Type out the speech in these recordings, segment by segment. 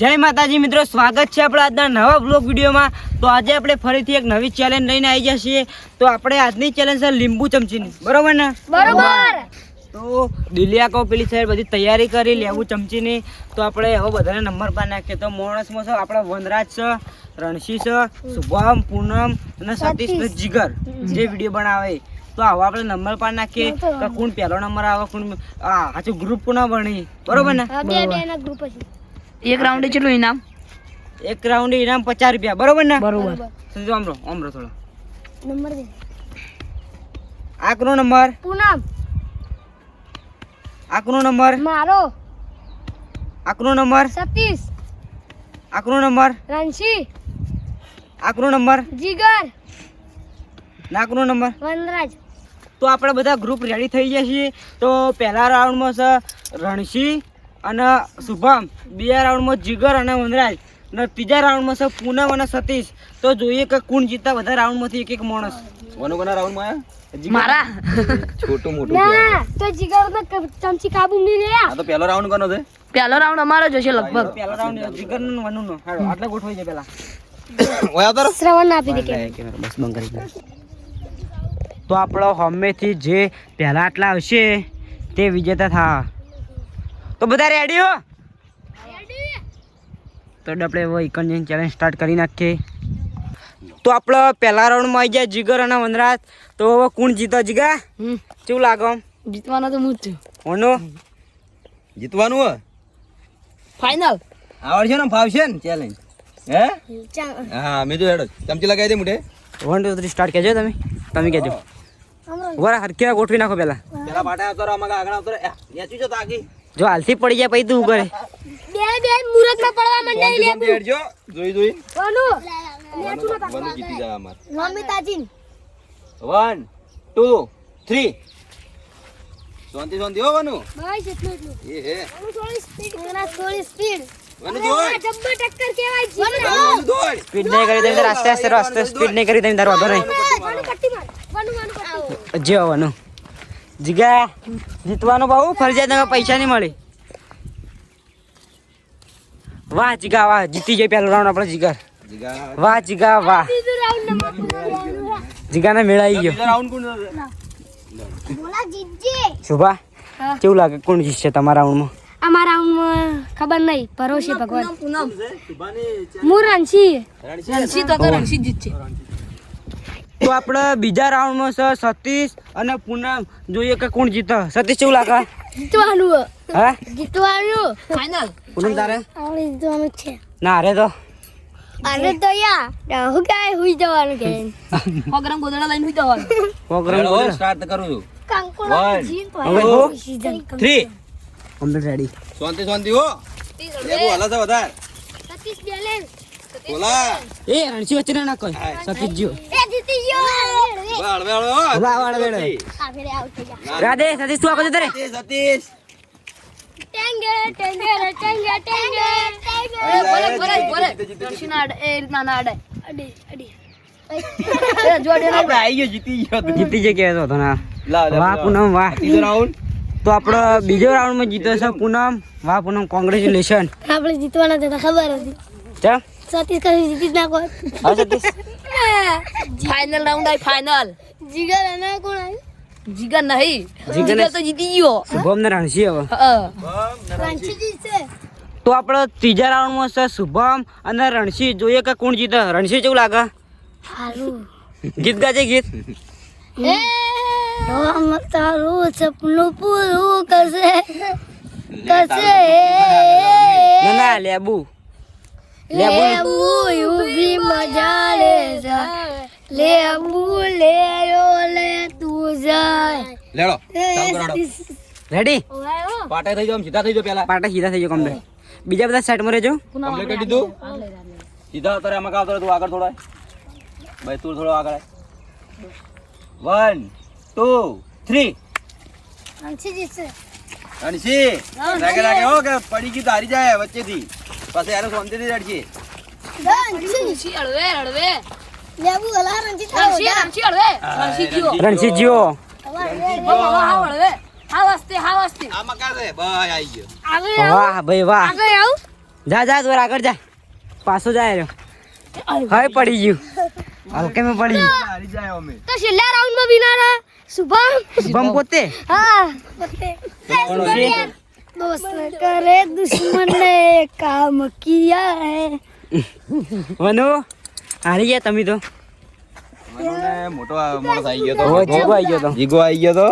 જય માતાજી મિત્રો સ્વાગત છે આપણા આજના નવા બ્લોગ વિડીયોમાં. તો આજે આપણે ફરીથી એક નવી ચેલેન્જ લઈને આવી ગયા છીએ. તો આપણે આજની ચેલેન્જ છે લીંબુ ચમચીની. બરોબર ને? બરોબર. તો દિલિયા કહો પેલી સાઈડ બધી તૈયારી કરી લેવું ચમચીની. તો આપણે હવે બધાને નંબર પર નાખીએ. તો મોણસમાં છે આપણા વનરાજ છે રણશી છે શુભમ પૂનમ અને સતીશ જીગર. જે વીડિયો બનાવે. તો આવો આપણે નંબર પર નાખીએ. તો કોણ પહેલો નંબર આવે કોણ આ સાચું ગ્રુપ કોના ભણી. બરોબર ને? બે બે ગ્રુપ છે એક રાઉન્ડે કેટલું ઇનામ? એક રાઉન્ડ ઇનામ પચાસ રૂપિયા. બરોબર ને? બરોબર. સમજો આમરો આમરો થોડો. નંબર દે. આકરો નંબર. પૂનમ. આકરો નંબર. મારો. આકરો નંબર. સતીશ. આકરો નંબર. રણસી આકરો નંબર. જીગર. નાકરો નંબર. વનરાજ. તો આપણે બધા ગ્રુપ રેડી થઈ ગયા છીએ. તો પહેલા રાઉન્ડમાં છે રણશી અને શુભમ બીજા રાઉન્ડમાં જીગર અને વનરાજ. અને ત્રીજા રાઉન્ડમાં છે પૂનમ અને સતીશ. તો જોઈએ કે કોણ જીતા બધા રાઉન્ડમાંથી એક એક માણસ. વનોગના રાઉન્ડમાં આયા? મારા. છોટું મોટું ના તો જીગર ક- ચમચી કાબુ નહીં લે. તો પહેલો રાઉન્ડ કોનો છે? પહેલો રાઉન્ડ અમારો જ હશે લગભગ. પહેલો રાઉન્ડ જીગર નો વનુનો. હાલો આટલે ગોઠવાઈ જાય પહેલા. ઓય આવતો શ્રવણ આપી દે કે. બસ બંધ કરી દે. તો આપણો હમેથી જે પહેલા આટલા આવશે તે વિજેતા થા. તો બધા રેડી હો? તો આપણે ઇકન્જન ચેલેન્જ સ્ટાર્ટ કરી નાખીએ. તો આપણે પહેલા રાઉન્ડમાં આવી જાય જીગર અને વનરાજ. તો હવે કોણ જીતો જીગા? શું કેવું લાગે? જીતવાનો તો હું જ છું. કોનો જીતવાનું હો? ફાઇનલ આવડશે ને ફાવશે ને ચેલેન્જ હે? હા મેં તો હેડો. ચમચી લગાવી દે મુઠે વન ટુ થ્રી સ્ટાર્ટ કહેજો તમે. તમે કહેજો. વરા હરખી ગોઠવી નાખો પહેલા. પેલા પાટા આવતો રહો અમારા આગળ આવતો રહો નેચું છો તાકી જો હાલથી પડી જાય પછી તું કરે બે બે મુરતમાં પડવા માંડે લે શાંતિ હેડજો જોઈ જોઈ. વનુ વનુ વનુ જીતી જાય અમાર. મમ્મી તાજીન વન ટુ થ્રી. શાંતિ શાંતિ હો વનુ. બસ એટલું એટલું એ હે. વનુ થોડી સ્પીડ. વનુ થોડી સ્પીડ. વનુ દોડ. જબ્બર ટક્કર કહેવાય જીગર વનુ દોડ. સ્પીડ નહીં કરી તમે આસ્તે આસ્તે આસ્તે સ્પીડ નહીં કરી તમે તારો વાંધો નહીં. વનુ કટ્ટી માર. વનુ વનુ કટ્ટી જે હોવાનું જીગા જીતવાનું બહુ ફરજિયાત તમે પૈસા નહીં મળે. વાહ જીગા વાહ. જીતી જાય પહેલો રાઉન્ડ આપણે જીગર જીગા. વાહ જીગા વાહ. જીગાને મેળાઈ ગયો. શુભા. કેવું લાગે? કોણ જીતશે તમારા રાઉન્ડમાં અમારા રાઉન્ડમાં ખબર નહીં. ભરોસે ભગવાન. મુ હું રણસી રણસી તો રણસી જીતશે. તો આપણે બીજા રાઉન્ડમાં છે સતીશ અને પૂનમ. જોઈએ કે કોણ જીતે. સતીશ કેવું લાગે? જીતવાનું. હા? જીતવાનું. ફાઇનલ પૂનમ તારે? આપણે જીતવાનું છે. ના અરે તો. અરે તો યાર હું કાય હુઈ જવાનું કે? પ્રોગ્રામ ગોદડા લઈને હુઈ જવાનું. પ્રોગ્રામ હેડો, સ્ટાર્ટ કરું છું. કંકોડા. જીત હવે હો? કમ્પ્લીટ રેડી શાંતિ શાંતિ હો. એ હાલે છે વધારે. સતીશ બેલેન્સ બોલા. એ રણસી વચ્ચે ના નાખો સતીશ જીઓ રાધે સતીશ તું આખો જતો રે સતીશ ટેંગે એ રીતના ના અડે. અડી અડી. આપણે તું. રાઉન્ડ? આપણો બીજો રાઉન્ડમાં જીતો છે પૂનમ. વાહ પૂનમ કોંગ્રેચ્યુલેશન આપણે જીતવાના હતા ખબર હતી. સતીશ જીતી જ નાખો સતીશ. ફાઇનલ રાઉન્ડ આવી ફાઇનલ જીગર અને કોણ આવ્યું જીગર નહીં. જીગર તો જીતી ગયો. શુભમ ને રણસી હવે. હા. રણજી જીતશે તો આપણે ત્રીજા રાઉન્ડમાં છે શુભમ અને રણસી જોઈએ કે કોણ જીતે. રણસી કેવું લાગે? સારું ગીત ગાજે ગીત? એ રામ તારું સપનું પૂરું કરશે. કરશે. ના ના લેબુ. લેબુ. યુ ઊભી મજા લે જા લેબુ લે રો લે તું જાય લેડો ચાલુ રેડી પાટા થઈ જાઓ આમ સીધા થઈ જાઓ પેલા. પાટા સીધા થઈ ગયો કમ્પ્લીટ બીજા બધા સાઈડમાં રહેજો. કમ્પ્લીટ કરી દીધું? સીધા. અત્યારે આમાં કાવતો તું આગળ થોડો ભાઈ તું થોડો આગળ વન ટુ થ્રી અંશી જીતશે રાગે હો. કે પડી ગઈ તારી જાય વચ્ચેથી. પછી યાર શાંતિથી રડશે રણસી હળવે હળવે. લેવું હલા રણજીત રણજીત રણજીત જીઓ વાહ ભાઈ વાહ. જા જા તું આગળ જા. પાછો જાય રહ્યો. હવે પડી ગયું. હલકે મેં પડી ગયું. તો છેલ્લા રાઉન્ડમાં વિનારા પોતે? કરે દુશ્મન કામ કિયા હે. વનુ હારી ગયા તમે તો. મોટો મોટો આવી ગયો તો. જીગો આવી ગયો તો. જીગો આવી ગયો તો.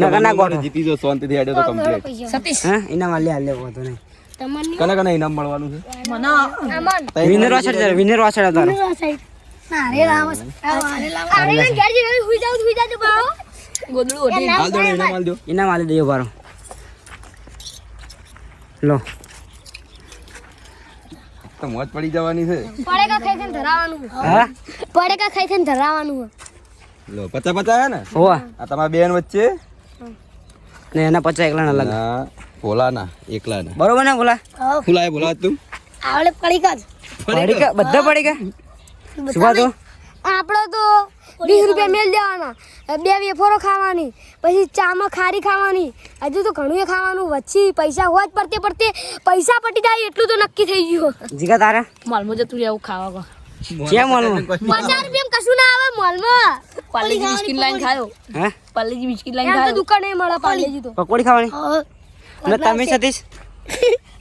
નગરના ગોઠ જીતી જો શાંતિથી હેડ્યો તો કમ્પ્લીટ સતીશ. હા ઇનામ આલે આલે વાતો નહીં. કને કને ઇનામ મળવાનું છે? મને. વિનર વાસડ તારે. વિનર વાસડ તારો ના રે રામ ઘેર જઈને હુઈ જાવ હુઈ જાવ બાઓ ગોદડું ઓઢી. હાલ દો ઇનામ આલે દયો બારો લો. તો મોજ પડી જવાની છે. પડેકા ખાઈ થઈને ધરાવાનું હા? પડેકા ખાઈ થઈને ધરાવાનું લો પચા પચા ને? હોવા. આ તમારા બેન વચ્ચે? ને એના પચા એકલાના અલગ ના ભોલાના એકલાના. બરોબર ને ભોલા? ભોલા એ ભોલા તું? આવડે પડી ગયા બધા પડી સુભા તો આપણો તો વીસ રૂપિયા મેલ દેવાના. બે વેફોરો ખાવાની પછી ચામાં ખારી ખાવાની. હજુ તો ઘણું ખાવાનું. વચ્ચે પૈસા હોત પડતે પડતે પૈસા પટી જાય એટલું તો નક્કી થઈ ગયું. જીગા તારા. માલમાં જતું રહેવું ખાવા. કો કેમ માલુમ? પચાસ રૂપિયા કશું ના આવે મોલમાં. પાલેજી બિસ્કિટ લાઈન ખાયો. હે? પાલેજી બિસ્કિટ લાઈન ખાયો. દુકાને મળે પાલેજી તો. પકોડી ખાવાની? ને તમે સતીશ?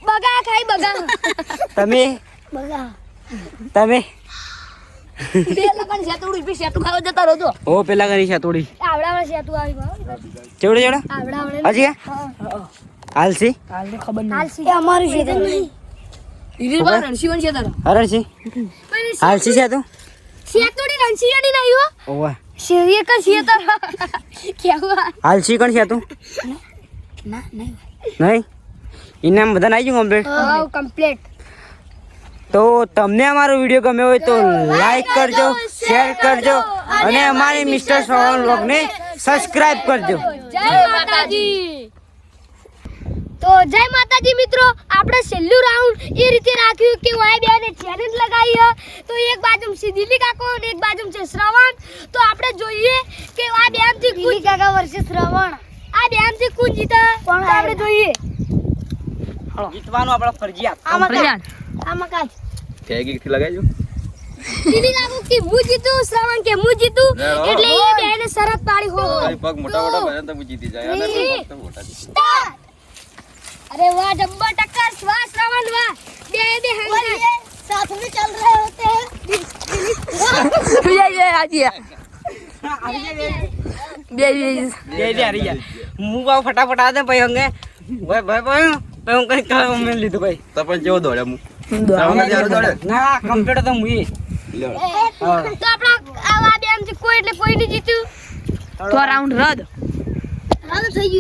બગા ખાઈ બગા. તમે? બગા. તમે? ઓ પેલા કરી છે તોડી આવડાવડે આવી ચેવડે ચેવડે આવડાવડે હજી હાલસી? હાલને ખબર નહીં. હાલ છે અમારું છે તારા. હાલસી છે તું શેતુડી નહીં હો. ઓવા. શેરીએ કા શેતર? કેવું? હાલસી કોણ છે ના નહીં. નહીં? ઇનામ બધા આવી ગયું કમ્પ્લીટ કમ્પ્લીટ તો તમને અમારો વીડિયો ગમ્યો હોય તો લાઈક કરજો શેર કરજો અને અમારી મિસ્ટર સોહન વ્લોગને સબસ્ક્રાઇબ કરજો. જય માતાજી. તો જય માતાજી મિત્રો આપણે છેલ્લું રાઉન્ડ એ રીતે રાખ્યું કે વાય બેને ચેલેન્જ લગાવી હે. તો એક બાજુ છે દિલ્હી કાકો અને એક બાજુ છે શ્રવણ. તો આપણે જોઈએ કે આ બેનથી દિલ્હી કાકા વર્ષે શ્રવણ. આ બેનથી કોણ જીતે આપણે જોઈએ. જીતવાનું આપણે ફરજિયાત. ફરજિયાત. આમાં કાચ ફેગી થી લગાવજો દિલ્હી કાકો કે હું જીતું શ્રવણ કે હું જીતું એટલે એ બેને શરત પાડી હો પગ મોટા મોટા ભરે તો હું જીતી જાય અને Three. પગ તો મોટા જીતી. સ્ટાર્ટ अरे वाह डब्बा टक्कर वाह श्रवण वाह बे बे हंगा साथ में चल रहे होते हैं જય જય હાજી બે બે બે બે હારી ગયા હું બાવ ફટાફટ આવે પછી અંગે ભાઈ ભાઈ ભાઈ ભાઈ હું કઈ કામ મેં લીધું ભાઈ તો પણ કેવો દોડ્યા હું ના કમ્પ્લીટ આપણા આ વાદે આમ કોઈ એટલે કોઈ નહીં જીત્યું તો રાઉન્ડ રદ. રદ થઈ ગયું.